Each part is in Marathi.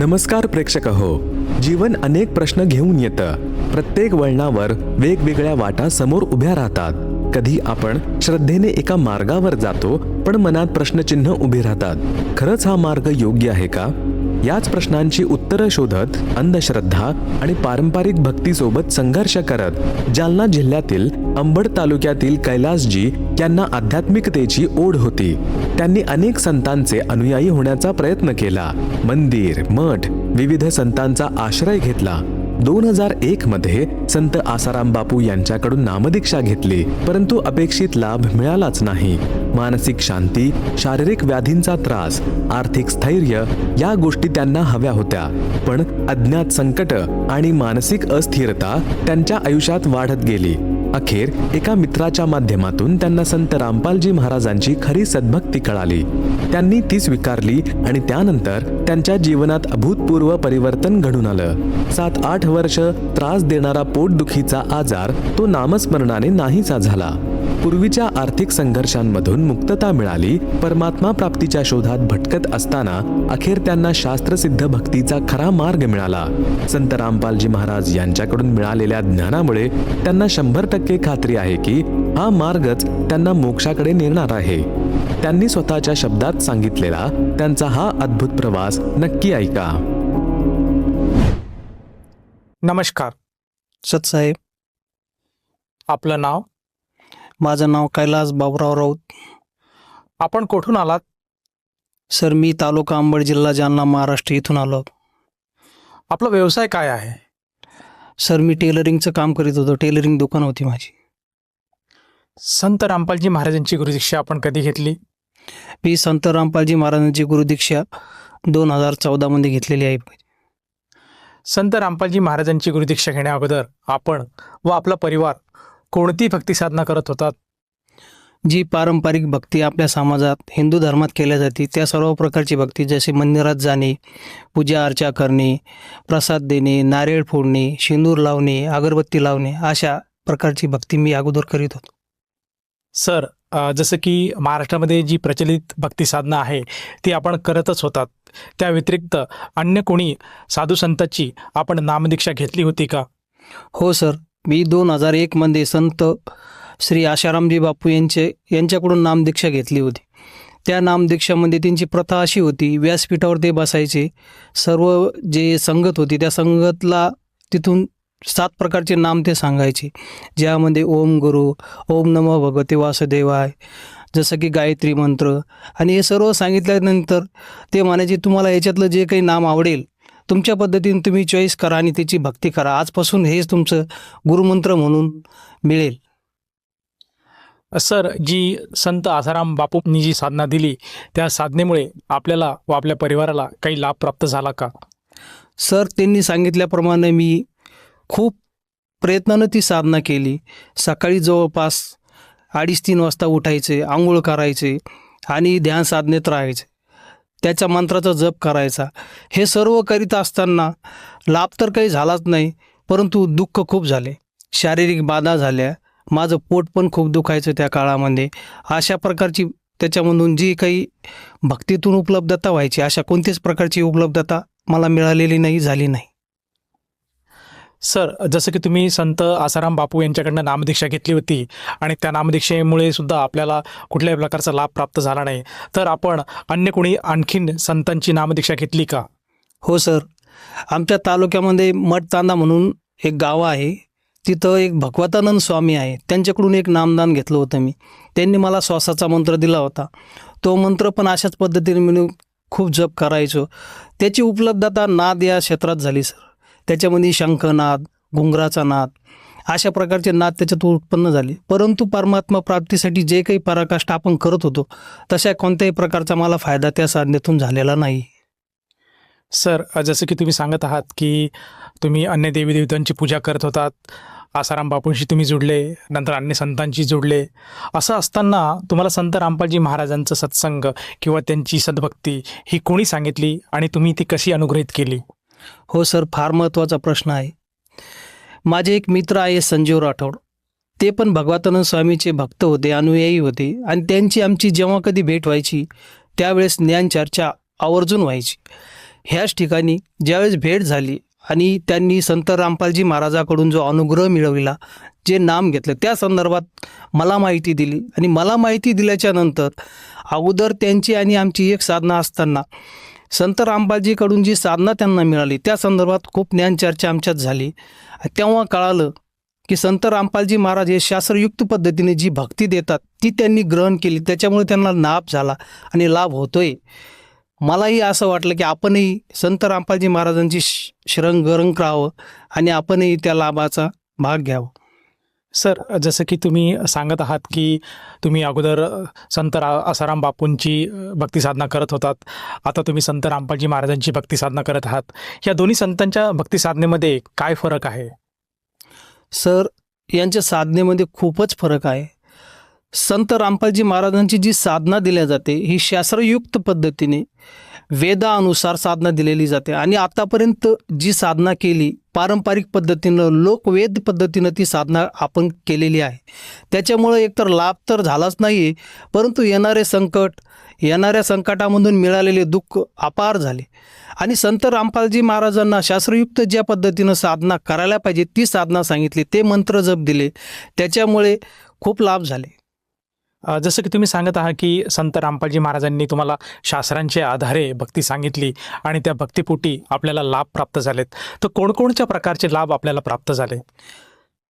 नमस्कार प्रेक्षक हो जीवन अनेक प्रश्न घेऊन येतं. प्रत्येक वळणावर वेगवेगळ्या वाटा समोर उभ्या राहतात. कधी आपण श्रद्धेने एका मार्गावर जातो पण मनात प्रश्नचिन्ह उभे राहतात. खरंच हा मार्ग योग्य आहे का? याच प्रश्नांची उत्तरं शोधत अंधश्रद्धा आणि पारंपरिक भक्तीसोबत संघर्ष करत जालना जिल्ह्यातील अंबड तालुक्यातील कैलासजी यांना आध्यात्मिकतेची ओढ होती. त्यांनी अनेक संतांचे अनुयायी होण्याचा प्रयत्न केला. मंदिर मठ विविध संतांचा आश्रय घेतला. दोन हजार एक मध्ये संत आसाराम बापू यांच्याकडून नामदीक्षा घेतली. परंतु अपेक्षित लाभ मिळालाच नाही. मानसिक शांती शारीरिक व्याधींचा त्रास आर्थिक स्थैर्य या गोष्टी त्यांना हव्या होत्या. पण अज्ञात संकट आणि मानसिक अस्थिरता त्यांच्या आयुष्यात वाढत गेली. अखेर एका मित्राच्या माध्यमातून त्यांना संत रामपालजी महाराजांची खरी सद्भक्ती कळाली. त्यांनी ती स्वीकारली आणि त्यानंतर त्यांच्या जीवनात अभूतपूर्व परिवर्तन घडून आलं. सात आठ वर्ष त्रास देणारा पोटदुखीचा आजार तो नामस्मरणाने नाहीसा झाला. पूर्वीच्या आर्थिक संघर्षांमधून मुक्तता मिळाली परमात्मा प्राप्तीच्या शोधात भटकत असताना अखेर त्यांना शास्त्रसिद्ध भक्तीचा खरा मार्ग मिळाला. संत रामपालजी महाराज यांच्याकडून मिळालेल्या ज्ञानामुळे त्यांना शंभर टक्के खात्री आहे की हा मार्गच त्यांना मोक्षाकडे नेणार आहे. त्यांनी स्वतःच्या शब्दात सांगितलेला त्यांचा हा अद्भुत प्रवास नक्की ऐका. नमस्कार. सतसाहेब आपलं नाव? माझं नाव कैलास बाबुराव राऊत. आपण कुठून आलात? सर मी तालुका अंबड जिल्हा जालना महाराष्ट्र इथून आलो. आपला व्यवसाय काय आहे? सर मी टेलरिंगचं काम करीत होतो. टेलरिंग दुकान होती माझी. संत रामपालजी महाराजांची गुरुदीक्षा आपण कधी घेतली? मी संत रामपालजी महाराजांची गुरुदीक्षा दोन हजार चौदामध्ये घेतलेली आहे. संत रामपालजी महाराजांची गुरुदीक्षा घेण्या अगोदर आपण व आपला परिवार कोणती भक्ती साधना करत होतात? जी पारंपरिक भक्ती आपल्या समाजात हिंदू धर्मात केल्या जाते त्या सर्व प्रकारची भक्ती जसे मंदिरात जाणे पूजा अर्चा करणे प्रसाद देणे नारळ फोडणे शेंदूर लावणे अगरबत्ती लावणे अशा प्रकारची भक्ती मी अगोदर करीत होतो. सर जसं की महाराष्ट्रामध्ये जी प्रचलित भक्ती साधना आहे ती आपण करतच होतात. त्या व्यतिरिक्त अन्य कोणी साधू संतांची आपण नामदीक्षा घेतली होती का? हो सर. मी दोन हजार एकमध्ये संत श्री आशारामजी बापू यांचे यांच्याकडून नामदीक्षा घेतली होती. त्या नामदीक्षामध्ये त्यांची प्रथा अशी होती व्यासपीठावर ते बसायचे. सर्व जे संगत होती त्या संगतला तिथून सात प्रकारचे नाम ते सांगायचे. ज्यामध्ये ओम गुरु ओम नमो भगवते वासुदेवाय जसं की गायत्री मंत्र. आणि हे सर्व सांगितल्यानंतर ते म्हणायचे तुम्हाला याच्यातलं जे काही नाम आवडेल तुमच्या पद्धतीने तुम्ही चॉईस करा आणि त्याची भक्ती करा. आजपासून हेच तुमचं गुरुमंत्र म्हणून मिळेल. सर जी संत आसाराम बापूंनी जी साधना दिली त्या साधनेमुळे आपल्याला व आपल्या परिवाराला काही लाभ प्राप्त झाला का? सर त्यांनी सांगितल्याप्रमाणे मी खूप प्रयत्नानं ती साधना केली. सकाळी जवळपास अडीच तीन वाजता उठायचे आंघोळ करायचे आणि ध्यान साधनेत राहायचे. त्याच्या मंत्राचा जप करायचा. हे सर्व करीत असताना लाभ तर काही झालाच नाही परंतु दुःख खूप झाले. शारीरिक बाधा झाल्या. माझं पोट पण खूप दुखायचं त्या काळामध्ये. अशा प्रकारची त्याच्यामधून जी काही भक्तीतून उपलब्धता व्हायची अशा कोणत्याच प्रकारची उपलब्धता मला मिळालेली नाही झाली नाही. सर जसं की तुम्ही संत आसाराम बापू यांच्याकडनं नामदीक्षा घेतली होती आणि त्या नामदीक्षेमुळे सुद्धा आपल्याला कुठल्याही प्रकारचा लाभ प्राप्त झाला नाही. तर आपण अन्य कोणी आणखीन संतांची नामदीक्षा घेतली का? हो सर. आमच्या तालुक्यामध्ये मठतांदा म्हणून एक गाव आहे. तिथं एक भगवतानंद स्वामी आहे. त्यांच्याकडून एक नामदान घेतलं होतं मी. त्यांनी मला श्वासाचा मंत्र दिला होता. तो मंत्र पण अशाच पद्धतीने मी खूप जप करायचो. त्याची उपलब्धता नाद या क्षेत्रात झाली सर. त्याच्यामध्ये शंखनाद घुंगराचा नाद अशा प्रकारचे नाद त्याच्यात उत्पन्न झाले. परंतु परमात्मा प्राप्तीसाठी जे काही पराकाष्ठा आपण करत होतो तशा कोणत्याही प्रकारचा मला फायदा त्या साधनेतून झालेला नाही. सर जसं की तुम्ही सांगत आहात की तुम्ही अन्य देवी देवतांची पूजा करत होतात आसाराम बापूंशी तुम्ही जुडले नंतर अन्य संतांशी जुडले. असं असताना तुम्हाला संत रामपालजी महाराजांचं सत्संग किंवा त्यांची सद्भक्ती ही कोणी सांगितली आणि तुम्ही ती कशी अनुग्रहित केली? हो सर फार महत्त्वाचा प्रश्न आहे. माझे एक मित्र आहे संजीव राठोड. ते पण भगवतानंद स्वामीचे भक्त होते अनुयायी होते आणि त्यांची आमची जेव्हा कधी भेट व्हायची त्यावेळेस ज्ञान चर्चा आवर्जून व्हायची. ह्याच ठिकाणी ज्यावेळेस भेट झाली आणि त्यांनी संत रामपालजी महाराजाकडून जो अनुग्रह मिळविला जे नाम घेतलं त्या संदर्भात मला माहिती दिली आणि मला माहिती दिल्याच्या नंतर अगोदर त्यांची आणि आमची एक साधना असताना संत रामबाजीकडून जी साधना त्यांना मिळाली त्या संदर्भात खूप ज्ञानचर्चा आमच्यात झाली. तेव्हा कळालं की संत रामपालजी महाराज हे शास्त्रयुक्त पद्धतीने जी भक्ती देतात ती त्यांनी ग्रहण केली. त्याच्यामुळे त्यांना लाभ झाला आणि लाभ होतोय. मलाही असं वाटलं की आपणही संत रामपालजी महाराजांची श- रंग करावं आणि आपणही त्या लाभाचा भाग घ्यावा. सर जसं की तुम्ही सांगत आहात की तुम्ही अगोदर संत रा आसाराम बापूंची भक्तिसाधना करत होतात. आता तुम्ही संत रामपालजी महाराजांची भक्तिसाधना करत आहात. या दोन्ही संतांच्या भक्तिसाधनेमध्ये काय फरक आहे? सर यांच्या साधनेमध्ये खूपच फरक आहे. संत रामपालजी महाराजांची जी साधना दिल्या जाते ही शास्त्रयुक्त पद्धतीने वेदानुसार साधना दिलेली जाते. आणि आतापर्यंत जी साधना केली पारंपरिक पद्धतीनं लोकवेद पद्धतीनं ती साधना आपण केलेली आहे. त्याच्यामुळं एकतर लाभ तर झालाच नाही आहे परंतु येणारे संकट येणाऱ्या संकटामधून मिळालेले दुःख अपार झाले. आणि संत रामपालजी महाराजांना शास्त्रयुक्त ज्या पद्धतीनं साधना करायला पाहिजे ती साधना सांगितली ते मंत्र जप दिले. त्याच्यामुळे खूप लाभ झाले. जसं की तुम्ही सांगत आहात की संत रामपालजी महाराजांनी तुम्हाला शास्त्रांच्या आधारे भक्ती सांगितली आणि त्या भक्तीपोटी आपल्याला लाभ प्राप्त झालेत. तर कोणकोणत्या प्रकारचे लाभ आपल्याला प्राप्त झाले?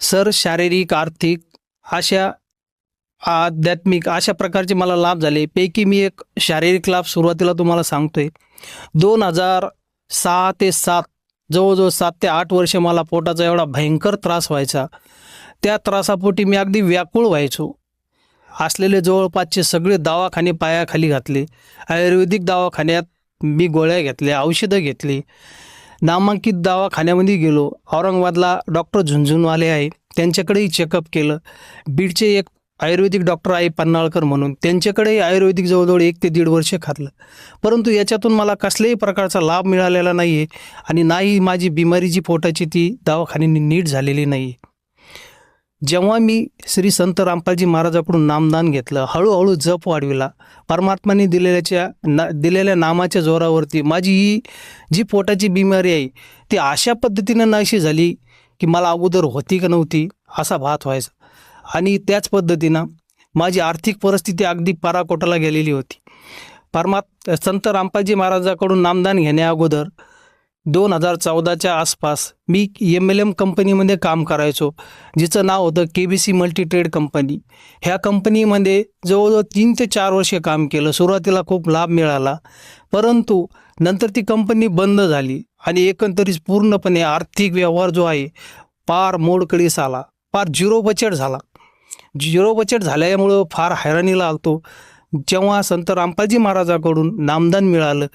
सर शारीरिक आर्थिक अशा आध्यात्मिक अशा प्रकारचे मला लाभ झाले. पैकी मी एक शारीरिक लाभ सुरुवातीला तुम्हाला सांगतोय. दोन हजार सहा ते सात जवळजवळ सात ते आठ वर्ष मला पोटाचा एवढा भयंकर त्रास व्हायचा. त्या त्रासापोटी मी अगदी व्याकुळ व्हायचो. असलेले जवळपासचे सगळे दवाखाने पायाखाली घातले. आयुर्वेदिक दवाखान्यात मी गोळ्या घेतल्या औषधं घेतली. नामांकित दवाखान्यामध्ये गेलो. औरंगाबादला डॉक्टर झुंझुनवाले आहे. त्यांच्याकडेही चेकअप केलं. बीडचे एक आयुर्वेदिक डॉक्टर आहे पन्नाळकर म्हणून. त्यांच्याकडेही आयुर्वेदिक जवळजवळ एक ते दीड वर्ष खातलं. परंतु याच्यातून मला कसल्याही प्रकारचा लाभ मिळालेला नाही आहे आणि नाही माझी बिमारी जी पोटाची ती दवाखान्याने नीट झालेली नाही आहे जेव्हा मी श्री संत रामपालजी महाराजाकडून नामदान घेतलं हळूहळू जप वाढविला परमात्माने दिलेल्याच्या ना दिलेल्या नामाच्या जोरावरती माझी ही जी पोटाची बिमारी आहे ती अशा पद्धतीनं नाहीशी झाली की मला अगोदर होती का नव्हती असा भात व्हायचा. आणि त्याच पद्धतीनं माझी आर्थिक परिस्थिती अगदी पराकोटाला गेलेली होती. परमात संत रामपालजी महाराजाकडून नामदान घेण्या अगोदर दोन हजार चौदाच्या आसपास मी एम एल एम कंपनीमध्ये काम करायचो जिचं नाव होतं K B C multi trade company ह्या कंपनीमध्ये जवळजवळ तीन ते चार वर्षे काम केलं सुरुवातीला खूप लाभ मिळाला परंतु नंतर ती कंपनी बंद झाली आणि एकंदरीत पूर्णपणे आर्थिक व्यवहार जो आहे पार मोडकळीस आला फार झिरो बचत झाला. झिरो बचत झाल्यामुळं फार हैराणीला आलतो. जेव्हा संत रामपाजी महाराजाकडून नामदान मिळालं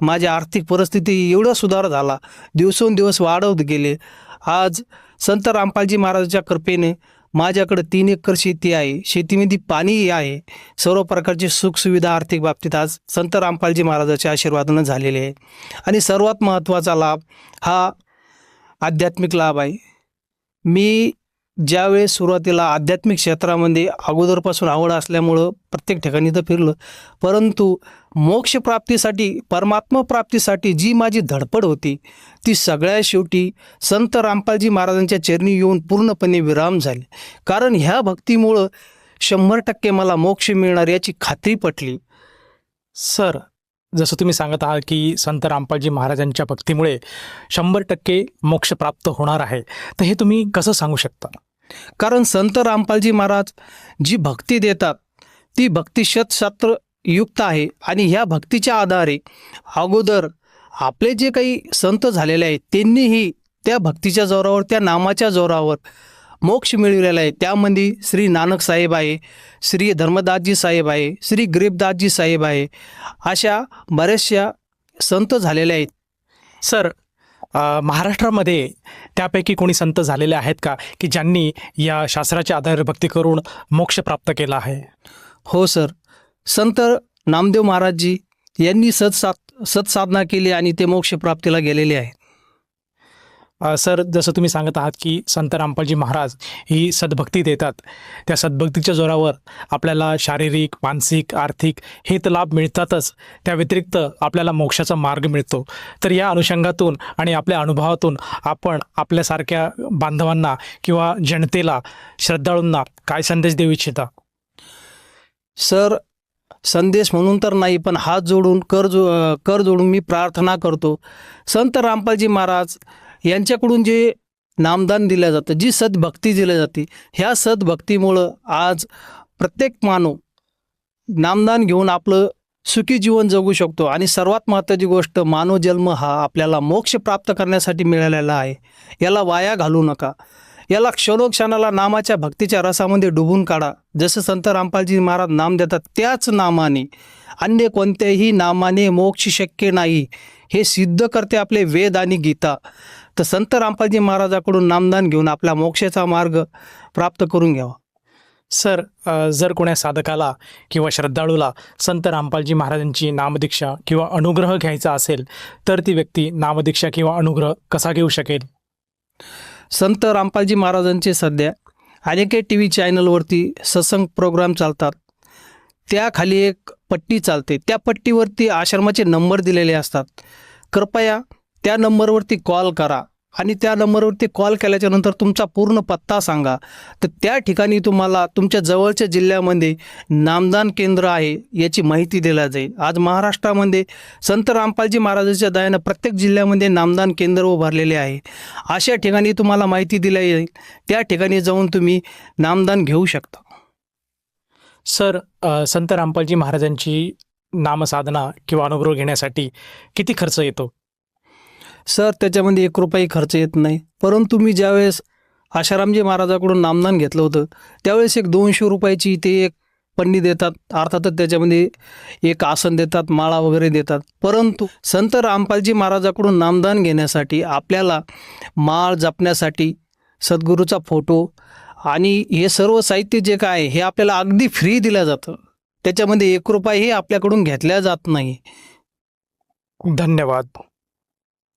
माझी आर्थिक परिस्थिती एवढा सुधार झाला. दिवसेंदिवस वाढवत गेले. आज संत रामपालजी महाराजाच्या कृपेने माझ्याकडे तीन एकर शेती आहे. शेतीमध्ये पाणीही आहे. सर्व प्रकारची सुखसुविधा आर्थिक बाबतीत आज संत रामपालजी महाराजाच्या आशीर्वादानं झालेले आहे. आणि सर्वात महत्त्वाचा लाभ हा आध्यात्मिक लाभ आहे. मी ज्यावेळेस सुरुवातीला आध्यात्मिक क्षेत्रामध्ये अगोदरपासून आवड असल्यामुळं प्रत्येक ठिकाणी तर फिरलं. परंतु मोक्षप्राप्तीसाठी परमात्मा प्राप्तीसाठी जी माझी धडपड होती ती सगळ्या शेवटी संत रामपालजी महाराजांच्या चरणी येऊन पूर्णपणे विराम झाले. कारण ह्या भक्तीमुळं शंभर टक्के मला मोक्ष मिळणार याची खात्री पटली. सर जसं तुम्ही सांगत आहात की संत रामपालजी महाराजांच्या भक्तीमुळे शंभर टक्के मोक्ष प्राप्त होणार आहे. तर हे तुम्ही कसं सांगू शकता? कारण संत रामपालजी महाराज जी भक्ती देतात ती भक्ती शतशास्त्र युक्त आहे आणि ह्या भक्तीच्या आधारे अगोदर आपले जे काही संत झालेले आहेत त्यांनीही त्या भक्तीच्या जोरावर त्या नामाच्या जोरावर मोक्ष मिळवलेला आहे. त्यामध्ये श्री नानक साहेब आहे श्री धर्मदासजी साहेब आहे श्री गरीबदासजी साहेब आहे. अशा बऱ्याचशा संत झालेले आहेत. सर महाराष्ट्रामध्ये त्यापैकी कोणी संत झालेले आहेत का? की ज्यांनी या शास्त्राच्या आधारे भक्ती करून मोक्ष प्राप्त केला आहे? हो सर. संत नामदेव महाराजजी यांनी सत्साध सत्साधना केली आणि ते मोक्षप्राप्तीला गेलेले आहे अ, सर जसं तुम्ही सांगत आहात की संत रामपालजी महाराज ही सद्भक्ती देतात. त्या सद्भक्तीच्या जोरावर आपल्याला शारीरिक मानसिक आर्थिक हे तर लाभ मिळतातच. त्या व्यतिरिक्त आपल्याला मोक्षाचा मार्ग मिळतो. तर या अनुषंगातून आणि आपल्या अनुभवातून आपण आपल्यासारख्या बांधवांना किंवा जनतेला श्रद्धाळूंना काय संदेश देऊ इच्छिता? सर संदेश म्हणून तर नाही पण हात जोडून कर जो कर जोडून मी प्रार्थना करतो. संत रामपालजी महाराज यांच्याकडून जे नामदान दिलं जातं जी सद्भक्ती दिली जाते ह्या सद्भक्तीमुळं आज प्रत्येक मानव नामदान घेऊन आपलं सुखी जीवन जगू शकतो. आणि सर्वात महत्त्वाची गोष्ट मानव जन्म हा आपल्याला मोक्ष प्राप्त करण्यासाठी मिळालेला आहे. याला वाया घालू नका. याला क्षणोक्षणाला नामाच्या भक्तीच्या रसामध्ये डुबून काढा. जसं संत रामपालजी महाराज नाम देतात त्याच नामाने. अन्य कोणत्याही नामाने मोक्ष शक्य नाही हे सिद्ध करते आपले वेद आणि गीता. तर संत रामपालजी महाराजाकडून नामदान घेऊन आपला मोक्षाचा मार्ग प्राप्त करून घ्यावा. सर जर कोण्या साधकाला किंवा श्रद्धाळूला संत रामपालजी महाराजांची नामदीक्षा किंवा अनुग्रह घ्यायचा असेल तर ती व्यक्ती नामदीक्षा किंवा अनुग्रह कसा घेऊ शकेल? संत रामपालजी महाराजांचे सध्या अनेक टी व्ही चॅनलवरती सत्संग प्रोग्राम चालतात. त्याखाली एक पट्टी चालते. त्या पट्टीवरती आश्रमाचे नंबर दिलेले असतात. कृपया त्या नंबरवरती कॉल करा. आणि त्या नंबरवरती कॉल केल्याच्यानंतर तुमचा पूर्ण पत्ता सांगा. तर त्या ठिकाणी तुम्हाला तुमच्या जवळच्या जिल्ह्यामध्ये नामदान केंद्र आहे याची माहिती दिली जाईल. आज महाराष्ट्रामध्ये संत रामपालजी महाराजांच्या दयानं प्रत्येक जिल्ह्यामध्ये नामदान केंद्र उभारलेले आहे. अशा ठिकाणी तुम्हाला माहिती दिली जाईल. त्या ठिकाणी जाऊन तुम्ही नामदान घेऊ शकता. सर संत रामपालजी महाराजांची नामसाधना किंवा अनुग्रह घेण्यासाठी किती खर्च येतो? सर त्याच्यामध्ये एक रुपयाही खर्च येत नाही. परंतु मी ज्यावेळेस आशारामजी महाराजाकडून नामदान घेतलं होतं त्यावेळेस एक दोनशे रुपयाची ते एक पन्नी देतात. अर्थातच त्याच्यामध्ये एक आसन देतात माळा वगैरे देतात. परंतु संत रामपालजी महाराजाकडून नामदान घेण्यासाठी आपल्याला माळ जपण्यासाठी सद्गुरूचा फोटो आणि हे सर्व साहित्य जे काय आहे, हे आपल्याला अगदी फ्री दिलं जातं. त्याच्यामध्ये एक रुपयाही आपल्याकडून घेतल्या जात नाही. धन्यवाद.